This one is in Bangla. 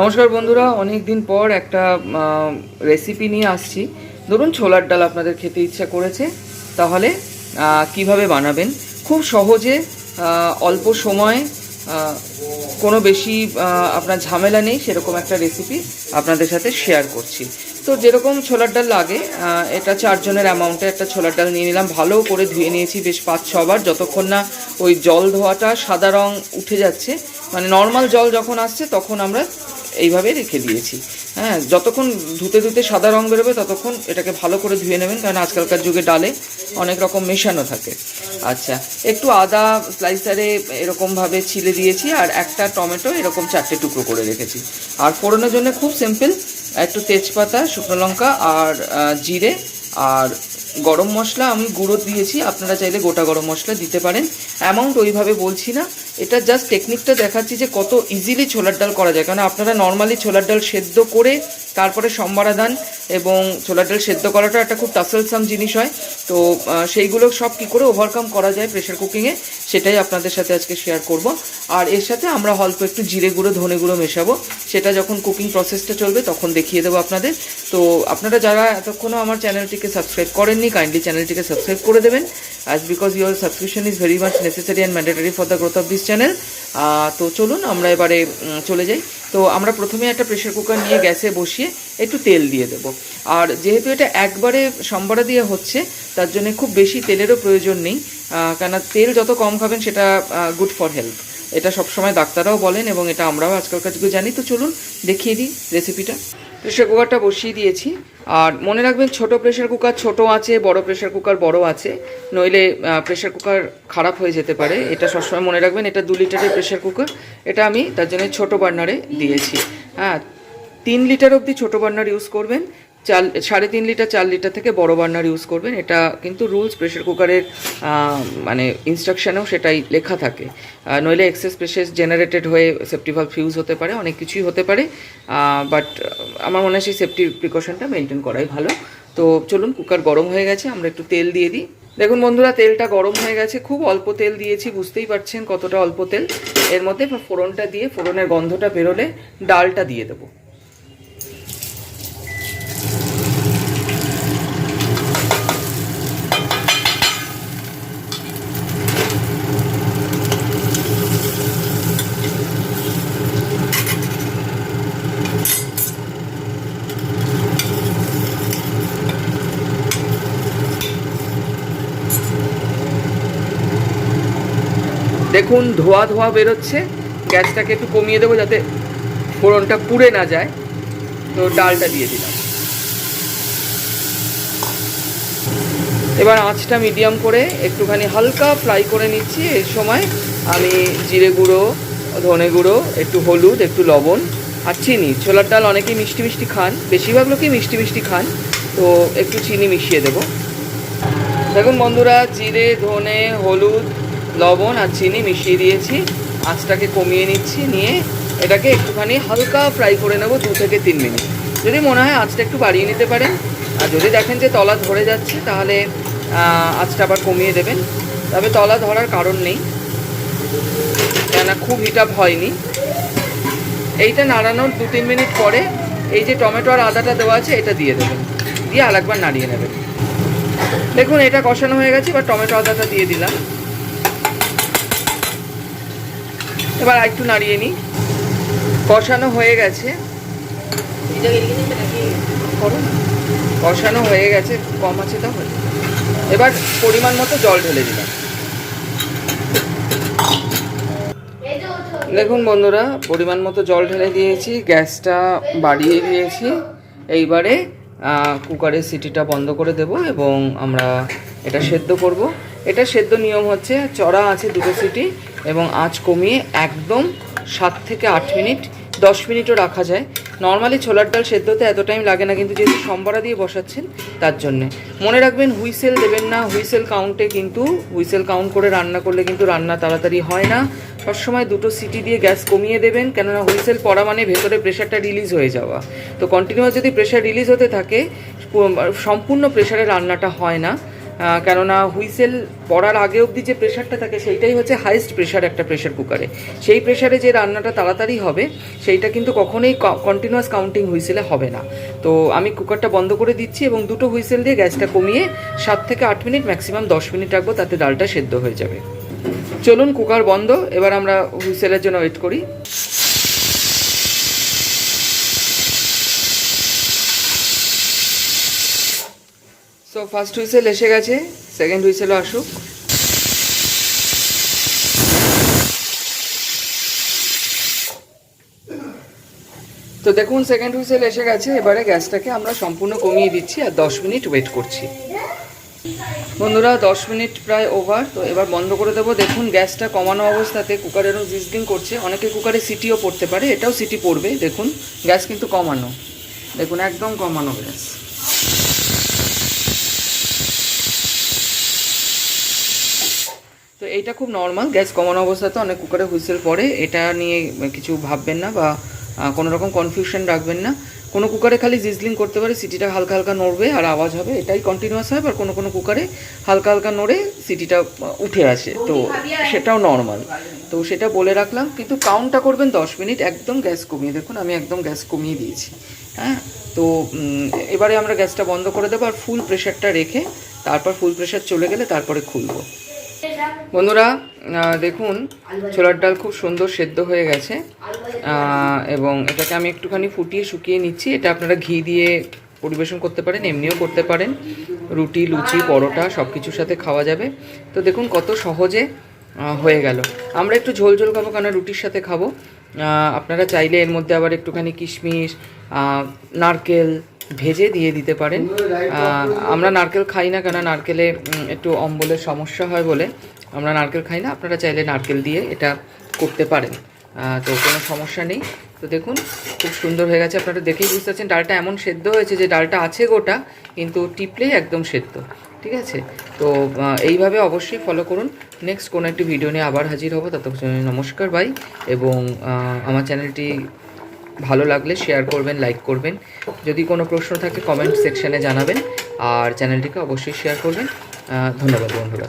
নমস্কার বন্ধুরা অনেক দিন পর একটা রেসিপি নিয়ে আসছি। ধরুন ছোলার ডাল আপনাদের খেতে ইচ্ছা করেছে, তাহলে কীভাবে বানাবেন? খুব সহজে অল্প সময় কোনো বেশি আপনার ঝামেলা নেই, সেরকম একটা রেসিপি আপনাদের সাথে শেয়ার করছি। তো যেরকম ছোলার ডাল লাগে এটা চারজনের অ্যামাউন্টে একটা ছোলার ডাল নিয়ে নিলাম। ভালো করে ধুয়ে নিয়েছি বেশ পাঁচ, ছবার, যতক্ষণ না ওই জল ধোয়াটা সাদা রং উঠে যাচ্ছে। মানে নর্মাল জল যখন আসছে, তখন আমরা এইভাবে রেখে দিয়েছি। হ্যাঁ যতক্ষণ ধুতে ধুতে সাদা রং বেরোবে, ততক্ষণ এটাকে ভালো করে ধুয়ে নেবেন, কারণ আজকালকার যুগে ডালে অনেক রকম মেশানো থাকে। আচ্ছা একটু আদা স্লাইসারে এরকমভাবে ছিলে দিয়েছি, আর একটা টমেটো এরকম চারটে টুকরো করে রেখেছি। আর ফোড়নের জন্য খুব সিম্পল, একটু তেজপাতা, শুকনো লঙ্কা, আর জিরে, আর গরম মশলা আমি গুঁড়ো দিয়েছি। আপনারা চাইলে গোটা গরম মশলা দিতে পারেন। অ্যামাউন্ট ওইভাবে বলছি না। এটা জাস্ট টেকনিকটা দেখাচ্ছি যে কত ইজিলি ছোলার ডাল করা যায়। কারণ আপনারা নর্মালি ছোলার ডাল সেদ্ধ করে তারপরে সম্বারা দান এবং ছোলার ডাল সেদ্ধ করাটা একটা খুব টাসেলসাম জিনিস হয়। তো সেইগুলো সব কী করে ওভারকাম করা যায় প্রেশার কুকিংয়ে সেটাই আপনাদের সাথে আজকে শেয়ার করব। আর এর সাথে আমরা অল্প একটু জিরে গুঁড়ো, ধনে গুঁড়ো মেশাবো। সেটা যখন কুকিং প্রসেসটা চলবে তখন দেখিয়ে দেবো আপনাদের। তো, আপনারা যারা এতক্ষণও আমার চ্যানেলটিকে সাবস্ক্রাইব করেননি কাইন্ডলি চ্যানেলটিকে সাবস্ক্রাইব করে দেবেন। As because your subscription is very much necessary and mandatory for the growth of this channel তো চলুন আমরা এবারে চলে যাই। তো আমরা প্রথমে একটা প্রেশার কুকার নিয়ে গ্যাসে বসিয়ে একটু তেল দিয়ে দেব। আর যেহেতু এটা একবারে সম্বরা দিয়ে হচ্ছে তার জন্য খুব বেশি তেলেরও প্রয়োজন নেই আহ, কেন তেল যত কম খাবেন সেটা গুড ফর হেলথ এটা সবসময় ডাক্তাররাও বলেন এবং এটা আমরাও আজকালকার যুগে জানি। তো চলুন দেখিয়ে দিই রেসিপিটা প্রেশার কুকারটা বসিয়ে দিয়েছি। আর মনে রাখবেন ছোট প্রেশার কুকার ছোট আছে, বড় প্রেশার কুকার বড় আছে। নইলে প্রেশার কুকার খারাপ হয়ে যেতে পারে। এটা সবসময় মনে রাখবেন, এটা দু লিটারের প্রেশার কুকার এটা আমি তার জন্য ছোট বার্নারে দিয়েছি। হ্যাঁ তিন লিটার অবধি ছোট বার্নার ইউজ করবেন। চার সাড়ে তিন লিটার, চার লিটার থেকে বড় বার্নার ইউজ করবেন। এটা কিন্তু রুলস প্রেশার কুকারের মানে ইনস্ট্রাকশনেও সেটাই লেখা থাকে। নইলে এক্সেস প্রেশার জেনারেটেড হয়ে সেফটি ফিউজ হতে পারে, অনেক কিছুই হতে পারে। বাট আমার মনে হয় সেই সেফটি প্রিকশনটা মেনটেন করাই ভালো। তো চলুন কুকার গরম হয়ে গেছে, আমরা একটু তেল দিয়ে দিই। দেখুন বন্ধুরা, তেলটা গরম হয়ে গেছে। খুব অল্প তেল দিয়েছি, বুঝতেই পারছেন কতটা অল্প তেল। এর মধ্যে ফোড়নটা দিয়ে, ফোড়নের গন্ধটা বেরোলে ডালটা দিয়ে দেবো। দেখুন ধোয়া ধোয়া বেরোচ্ছে, গ্যাসটাকে একটু কমিয়ে দেবো যাতে ফোড়নটা পুড়ে না যায়। তো ডালটা দিয়ে দিলাম। এবার আঁচটা মিডিয়াম করে একটুখানি হালকা ফ্রাই করে নিচ্ছি। এর সময় আমি জিরে গুঁড়ো, ধনে গুঁড়ো, একটু হলুদ, একটু লবণ আর চিনি। ছোলার ডাল অনেকেই মিষ্টি মিষ্টি খান, বেশিরভাগ লোকই মিষ্টি মিষ্টি খান। তো একটু চিনি মিশিয়ে দেবো। দেখুন বন্ধুরা, জিরে, ধনে, হলুদ লবণ আর চিনি মিশিয়ে দিয়েছি। আঁচটাকে কমিয়ে নিচ্ছি, নিয়ে এটাকে একটুখানি হালকা ফ্রাই করে নেব দু থেকে তিন মিনিট। যদি মনে হয় আঁচটা একটু বাড়িয়ে নিতে পারেন। আর যদি দেখেন যে তলা ধরে যাচ্ছে, তাহলে আঁচটা আবার কমিয়ে দেবেন। তবে তলা ধরার কারণ নেই। কেননা খুব হিট আপ হয়নি। এইটা নাড়ানোর দু তিন মিনিট পরে এই যে টমেটো আর আদাটা দেওয়া আছে, এটা দিয়ে দেবেন। দিয়ে আরেকবার নাড়িয়ে নেবেন। দেখুন, এটা কষানো হয়ে গেছে, এবার টমেটো আদাটা দিয়ে দিলাম। এবার একটু নাড়িয়ে নিই। কষানো হয়ে গেছে। কষানো হয়ে গেছে, কম আছে তাহলে এবার পরিমাণ মতো জল ঢেলে দিলাম। দেখুন বন্ধুরা, পরিমাণ মতো জল ঢেলে দিয়েছি, গ্যাসটা বাড়িয়ে দিয়েছি। এইবারে কুকারের সিটিটা বন্ধ করে দেব এবং আমরা এটা সেদ্ধ করব। এটা সেদ্ধ নিয়ম হচ্ছে, চড়া আছে দুটো সিটি এবং আঁচ কমিয়ে একদম সাত থেকে আট মিনিট, দশ মিনিটও রাখা যায়। নর্মালি ছোলার ডাল সেদ্ধতে এত টাইম লাগে না কিন্তু যেহেতু সম্বরা দিয়ে বসাচ্ছেন তার জন্যে। মনে রাখবেন, হুইসেল দেবেন না, হুইসেল কাউন্টে কিন্তু, হুইসেল কাউন্ট করে রান্না করলে কিন্তু রান্না তাড়াতাড়ি হয় না। সবসময় দুটো সিটি দিয়ে গ্যাস কমিয়ে দেবেন, কেননা হুইসেল পড়া মানে ভেতরে প্রেশারটা রিলিজ হয়ে যাওয়া। তো কন্টিনিউয়াস যদি প্রেশার রিলিজ হতে থাকে, সম্পূর্ণ প্রেশারে রান্নাটা হয় না। কেননা হুইসেল পড়ার আগে অবধি যে প্রেশারটা থাকে, সেইটাই হচ্ছে হাইয়েস্ট প্রেশার একটা প্রেশার কুকারে সেই প্রেশারে যে রান্নাটা তাড়াতাড়ি হবে, সেইটা কিন্তু কখনোই কন্টিনিউয়াস কাউন্টিং হুইসেলে হবে না। তো আমি কুকারটা বন্ধ করে দিচ্ছি এবং দুটো হুইসেল দিয়ে গ্যাসটা কমিয়ে সাত থেকে আট মিনিট ম্যাক্সিমাম দশ মিনিট রাখব, তাতে ডালটা সেদ্ধ হয়ে যাবে। চলুন কুকার বন্ধ, এবার আমরা হুইসেলের জন্য ওয়েট করি। সো ফার্স্ট হুইসেল এসে গেছে সেকেন্ড হুইসেলও আসুক। তো দেখুন সেকেন্ড হুইসেল এসে গেছে, এবারে গ্যাসটাকে আমরা সম্পূর্ণ কমিয়ে দিচ্ছি আর দশ মিনিট ওয়েট করছি। বন্ধুরা, দশ মিনিট প্রায় ওভার তো এবার বন্ধ করে দেবো। দেখুন, গ্যাসটা কমানো অবস্থাতে কুকারেরও জিজডিং করছে। অনেকে কুকারে সিটিও পড়তে পারে, এটাও সিটি পড়বে। দেখুন, গ্যাস কিন্তু কমানো। দেখুন, একদম কমানো গ্যাস। তো এইটা খুব নর্মাল গ্যাস কমানো অবস্থাতে অনেক কুকারে হুইসেল পড়ে। এটা নিয়ে কিছু ভাববেন না বা কোনো রকম কনফিউশন রাখবেন না। কোনো কুকারে খালি জিজলিং করতে পারে সিটিটা হালকা হালকা নড়বে আর আওয়াজ হবে। এটাই কন্টিনিউয়াস হয় আর কোনো কোনো কুকারে হালকা হালকা নড়ে সিটিটা উঠে আসে। তো সেটাও নর্মাল তো সেটা বলে রাখলাম। কিন্তু কাউন্টটা করবেন দশ মিনিট একদম গ্যাস কমিয়ে। দেখুন আমি একদম গ্যাস কমিয়ে দিয়েছি। হ্যাঁ? তো এবারে আমরা গ্যাসটা বন্ধ করে দেবো আর ফুল প্রেশারটা রেখে তারপর ফুল প্রেশার চলে গেলে তারপরে খুলবো। বন্ধুরা দেখুন, ছোলার ডাল খুব সুন্দর সেদ্ধ হয়ে গেছে। এবং এটাকে আমি একটুখানি ফুটিয়ে শুকিয়ে নিচ্ছি। এটা আপনারা ঘি দিয়ে পরিবেশন করতে পারেন, এমনিও করতে পারেন। রুটি, লুচি, পরোটা সব কিছুর সাথে খাওয়া যাবে। তো দেখুন কত সহজে হয়ে গেল। আমরা একটু ঝোল ঝোল খাব কেন রুটির সাথে খাব। আপনারা চাইলে এর মধ্যে আবার একটুখানি কিশমিশ নারকেল ভেজে দিয়ে দিতে পারেন। আমরা নারকেল খাই না কেন নারকেলে একটু অম্বলের সমস্যা হয় বলে। আমরা নারকেল খাই না, আপনারা চাইলে নারকেল দিয়ে এটা করতে পারেন। তো কোনো সমস্যা নেই। তো দেখুন, খুব সুন্দর হয়ে গেছে। আপনারা দেখেই বুঝতে পারছেন, ডালটা এমন সেদ্ধ হয়েছে যে ডালটা আছে গোটা, কিন্তু টিপলেই একদম সেদ্ধ। ঠিক আছে? তো এইভাবে অবশ্যই ফলো করুন। নেক্সট কোনো একটি ভিডিও নিয়ে আবার হাজির হব। ততক্ষণ নমস্কার ভাই, এবং আমার চ্যানেলটি ভালো লাগলে শেয়ার করবেন লাইক করবেন। যদি কোনো প্রশ্ন থাকে কমেন্ট সেকশানে জানাবেন। আর চ্যানেলটিকে অবশ্যই শেয়ার করবেন। ধন্যবাদ বন্ধুরা।